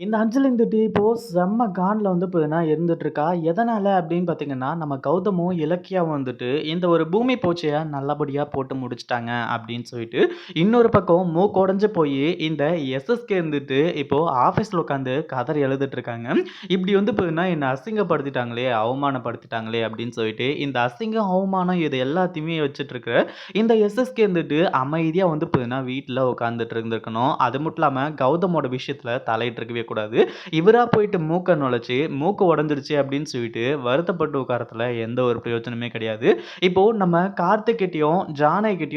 இந்த அஞ்சலி இருந்துட்டு இப்போது செம்ம காண்டில் வந்து பார்த்தீங்கன்னா இருந்துட்டுருக்கா. எதனால் அப்படின்னு பார்த்தீங்கன்னா, நம்ம கௌதமும், இலக்கியாவும் வந்துட்டு இந்த ஒரு பூமி பூச்சையை நல்லபடியாக போட்டு முடிச்சிட்டாங்க அப்படின்னு சொல்லிட்டு, இன்னொரு பக்கம் மூக்கொடைஞ்சு போய் இந்த எஸ்எஸ்கே இருந்துட்டு இப்போது ஆஃபீஸில் உட்காந்து கதறி எழுதிட்டுருக்காங்க இப்படி வந்து பார்த்தீங்கன்னா, என்னை அசிங்கப்படுத்திட்டாங்களே, அவமானப்படுத்திட்டாங்களே அப்படின்னு சொல்லிட்டு, இந்த அசிங்கம், அவமானம் இது எல்லாத்தையுமே வச்சுட்ருக்குற இந்த எஸ்எஸ்கே இருந்துட்டு அமைதியாக வந்து பார்த்தீங்கன்னா, வீட்டில் உட்காந்துட்டு இருந்திருக்கணும். அது மட்டும் இல்லாமல் கௌதமோட விஷயத்தில் தலையிட்டுருக்கவே கூடாது. இவராக போயிட்டு மூக்கை நுழைச்சி மூக்கு உடஞ்சிருச்சு அப்படின்னு சொல்லிட்டு வருத்தப்பட்டு உட்காரத்தில் எந்த ஒரு பிரயோஜனமே கிடையாது. இப்போ நம்ம கார்த்திக் கிட்டயும்,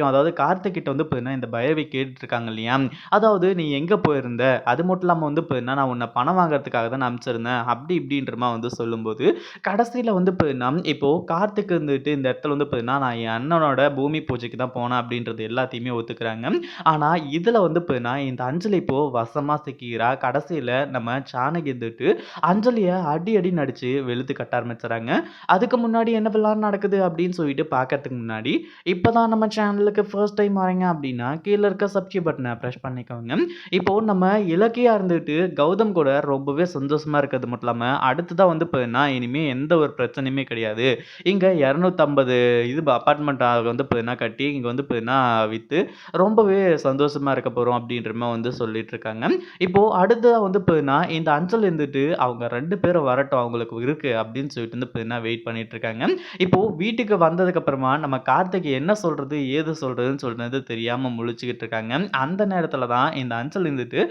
அதாவது கார்த்திகிட்ட வந்து பார்த்தீங்கன்னா, இந்த பயவை கேட்டுருக்காங்க இல்லையா? அதாவது "நீ எங்கே போயிருந்த? அது மட்டும் இல்லாமல் வந்து பார்த்தீங்கன்னா, நான் உன்னை பணம் வாங்குறதுக்காக தான் அனுப்பிச்சிருந்தேன்." அப்படி இப்படின்றமா வந்து சொல்லும்போது, கடைசியில் வந்து பார்த்தீங்கன்னா, இப்போ கார்த்திக் இருந்துட்டு இந்த இடத்துல வந்து பார்த்தீங்கன்னா, "நான் என் அண்ணனோட பூமி பூஜைக்கு தான் போனேன்." அப்படின்றது எல்லாத்தையுமே ஒத்துக்கிறாங்க. ஆனால் இதில் வந்து பார்த்தீங்கன்னா, இந்த அஞ்சலி இப்போ வசமாக சிக்கிறா கடைசியில் நம்ம சாணகி இருந்துட்டு அஞ்சலியை அடி அடி நடித்து வெளுத்து கட்ட ஆரம்பிச்சுறாங்க. அதுக்கு முன்னாடி என்னவெல்லாம் நடக்குது அப்படின்னு சொல்லிட்டு பார்க்கறதுக்கு முன்னாடி, இப்போ தான் நம்ம சேனலுக்கு ஃபர்ஸ்ட் டைம் வரீங்க அப்படின்னா, கீழே இருக்க சப்ஸ்கிரைப் பட்டனை ப்ரெஷ் பண்ணிக்கோங்க. இப்போ நம்ம இலக்கியா இருந்துட்டு கௌதம் கூட ரொம்பவே சந்தோஷமா இருக்கிறது மட்டும் இல்லாமல் அடுத்ததாக வந்து பார்த்தீங்கன்னா, இனிமேல் எந்த ஒரு பிரச்சனையுமே கிடையாது. இங்கே இரநூத்தம்பது இது அப்பார்ட்மெண்ட் வந்து பார்த்தீங்கன்னா கட்டி, இங்கே வந்து பார்த்தீங்கன்னா விற்று ரொம்பவே சந்தோஷமா இருக்க போகிறோம் அப்படின்ற மாதிரி வந்து சொல்லிட்டுருக்காங்க. இப்போ அடுத்ததாக வந்து பார்த்தீங்கன்னா, இந்த அஞ்சல் இருந்துட்டு அவங்க ரெண்டு பேரும் வரட்டும் அவங்களுக்கு இருக்கு அப்படின்னு சொல்லிட்டு வந்து பார்த்தீங்கன்னா, வெயிட் பண்ணிட்டுருக்காங்க. இப்போ வீட்டுக்கு வந்ததுக்கு அப்புறமா நம்ம கார்த்திக் என்ன சொல்றது? ஏது சொல்றதுன்னு சொல்றது தெரியாம முழிச்சுக்கிட்டு இருக்காங்க. அந்த நேரத்துல தான் இந்த அஞ்சல் இருந்துட்டு,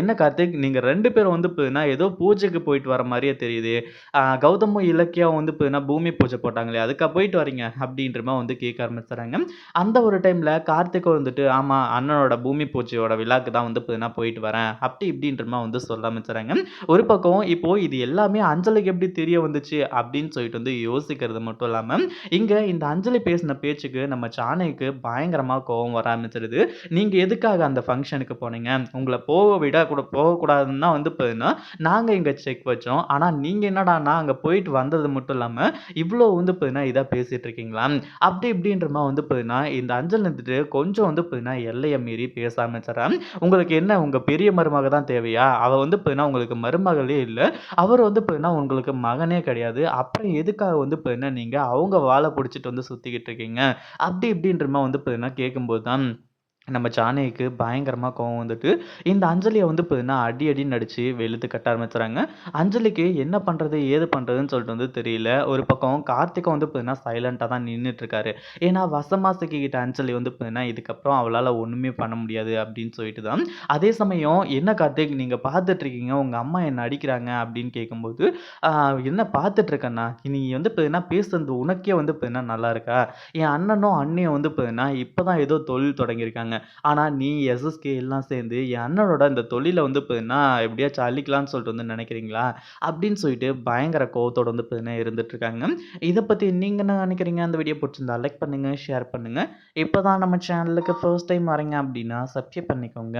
என்ன கார்த்திக் நீங்க ரெண்டு பேரும் வந்து பார்த்தீங்கன்னா, ஏதோ பூஜைக்கு போயிட்டு வர மாதிரியே தெரியுது. கௌதமும், இலக்கியாவும் வந்து பார்த்தீங்கன்னா, பூமி பூஜை போட்டாங்களே அதுக்காக போயிட்டு வரீங்க?" அப்படின்ற மாதிரி வந்து கேட்க ஆரம்பிச்சுறாங்க. அந்த ஒரு டைம்ல கார்த்திக்கும் வந்துட்டு, "ஆமா அண்ணனோட பூமி பூஜையோட விழாக்கு தான் வந்து பார்த்தீங்கன்னா போயிட்டு வரேன்." அப்படி இப்படின்ற மாதிரி வந்து சொல்ல ஆரம்பிச்சுறாங்க. ஒரு பக்கம் இப்போ இது எல்லாமே அஞ்சலிக்கு எப்படி தெரிய வந்துச்சு? அப்படின்னு சொல்லிட்டு வந்து யோசிக்கிறது மட்டும் இல்லாம, இங்க இந்த அஞ்சலி பேசின பேச்சுக்கு நம்ம ஜானகிக்கு பயங்கரமா கோபம் வர ஆரம்பிச்சிருது "நீங்க எதுக்காக அந்த ஃபங்க்ஷனுக்கு போனீங்க? உங்களை போக விட கூட போகக்கூடாதுன்னு தான் வந்து பார்த்தீங்கன்னா, நாங்க இங்க செக் வச்சோம். ஆனா நீங்க என்னடானா அங்க போயிட்டு வந்தது மட்டும் இல்லாம, இவ்ளோ வந்து பார்த்தீங்கன்னா இதா பேசிட்டு இருக்கீங்களா?" அப்படி இப்படின்றமா வந்து பார்த்தீங்கன்னா, இந்த அஞ்சல் இருந்துட்டு கொஞ்சம் வந்து பார்த்தீங்கன்னா, எல்லையை மீறி பேச ஆரம்பிச்சுறா. "உங்களுக்கு என்ன உங்க பெரிய மருமக தான் தேவையா? வந்து பார்த்தீங்கன்னா, உங்களுக்கு மருமகளே இல்லை அவர் வந்து பார்த்தீங்கன்னா, உங்களுக்கு மகனே கிடையாது. அப்புறம் எதுக்காக வந்து பார்த்தீங்கன்னா, நீங்கள் அவங்க வாழை பிடிச்சிட்டு வந்து சுற்றிக்கிட்டு இருக்கீங்க?" அப்படி இப்படின்றமா வந்து பார்த்தீங்கன்னா கேட்கும்போது தான், நம்ம ஜானகிக்கு பயங்கரமாக கோவம் வந்துட்டு, இந்த அஞ்சலியை வந்து பார்த்தீங்கன்னா, அடி அடின்னு நடித்து வெளுத்து கட்ட ஆரம்பிச்சுறாங்க. அஞ்சலிக்கு என்ன பண்ணுறது ஏது பண்ணுறதுன்னு சொல்லிட்டு வந்து தெரியல. ஒரு பக்கம் கார்த்திக்கும் வந்து பார்த்தீங்கன்னா, சைலண்ட்டாக தான் நின்றுட்டுருக்காரு ஏன்னா வசமா சிக்கிக்கிட்ட அஞ்சலி வந்து பார்த்தீங்கன்னா, இதுக்கப்புறம் அவளால் ஒன்றுமே பண்ண முடியாது அப்படின்னு சொல்லிட்டு தான். அதே சமயம், "என்ன கார்த்திக் நீங்கள் பார்த்துட்ருக்கீங்க உங்கள் அம்மா என்ன அடிக்கிறாங்க." அப்படின்னு கேட்கும்போது, என்ன பார்த்துட்ருக்கண்ணா நீ வந்து பார்த்தீங்கன்னா, பேசுறது உனக்கே வந்து பார்த்தீங்கன்னா நல்லா இருக்கா? என் அண்ணனும், அண்ணியும் வந்து பார்த்தீங்கன்னா, இப்போ தான் ஏதோ தொழில் தொடங்கியிருக்காங்க. ஆனால் நீ, எஸ்எஸ்கே எல்லாம் சேர்ந்து என் அண்ணனோட இந்த தொழிலை வந்து பார்த்தீங்கன்னா, எப்படியாச்சும் அழிக்கலாம்ன்னு சொல்லிட்டு வந்து நினைக்கிறீங்களா?" அப்படின்னு சொல்லிட்டு பயங்கர கோவத்தோட வந்து பார்த்தீங்கன்னா இருந்துட்டுருக்காங்க. இதை பற்றி நீங்கள் என்ன நினைக்கிறீங்க? அந்த வீடியோ பிடிச்சிருந்தா லைக் பண்ணுங்கள் ஷேர் பண்ணுங்கள் இப்போ தான் நம்ம சேனலுக்கு ஃபர்ஸ்ட் டைம் வரீங்க அப்படின்னா, சப்ஸ்கிரைப் பண்ணிக்கோங்க.